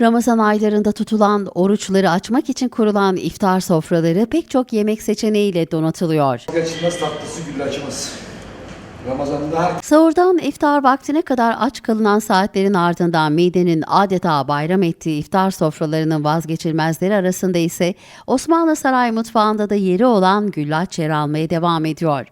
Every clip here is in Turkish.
Ramazan aylarında tutulan oruçları açmak için kurulan iftar sofraları pek çok yemek seçeneğiyle donatılıyor. Geçilmez tatlısı güllaçımız. Ramazan'da her Sahurdan iftar vaktine kadar aç kalınan saatlerin ardından midenin adeta bayram ettiği iftar sofralarının vazgeçilmezleri arasında ise Osmanlı Saray mutfağında da yeri olan güllaç yer almaya devam ediyor.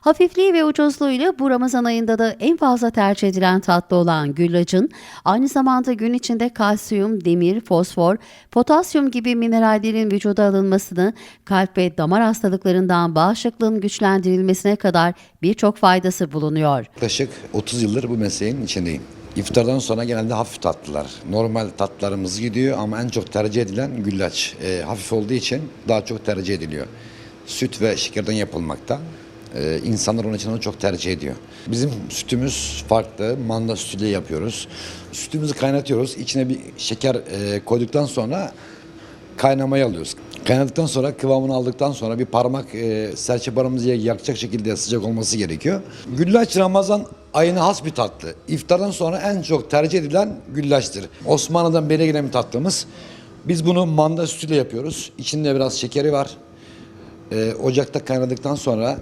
Hafifliği ve ucuzluğuyla bu Ramazan ayında da en fazla tercih edilen tatlı olan güllacın aynı zamanda gün içinde kalsiyum, demir, fosfor, potasyum gibi minerallerin vücuda alınmasını, kalp ve damar hastalıklarından bağışıklığın güçlendirilmesine kadar birçok faydası bulunuyor. Yaklaşık 30 yıldır bu mesleğin içindeyim. İftardan sonra genelde hafif tatlılar. Normal tatlılarımız gidiyor ama en çok tercih edilen güllaç. Ee, hafif olduğu için daha çok tercih ediliyor. Süt ve şekerden yapılmakta. Ee, insanlar onun için onu çok tercih ediyor. Bizim sütümüz farklı. Manda sütüyle yapıyoruz. Sütümüzü kaynatıyoruz. İçine bir şeker e, koyduktan sonra kaynamaya alıyoruz. Kaynadıktan sonra kıvamını aldıktan sonra bir parmak e, serçe parmağımızı yakacak şekilde sıcak olması gerekiyor. Güllaç Ramazan ayına has bir tatlı. İftardan sonra en çok tercih edilen güllaçtır. Osmanlı'dan beri gelen bir tatlımız. Biz bunu manda sütüyle yapıyoruz. İçinde biraz şekeri var. E, ocakta kaynadıktan sonra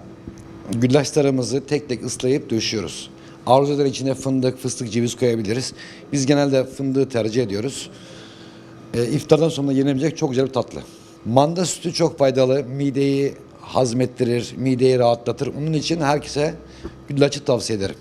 güllaçlarımızı tek tek ıslayıp döşüyoruz. Arzu eden içine fındık, fıstık, ceviz koyabiliriz. Biz genelde fındığı tercih ediyoruz. E, iftardan sonra yenebilecek çok güzel bir tatlı. Manda sütü çok faydalı. Mideyi hazmettirir, mideyi rahatlatır. Onun için herkese güllaçı tavsiye ederim.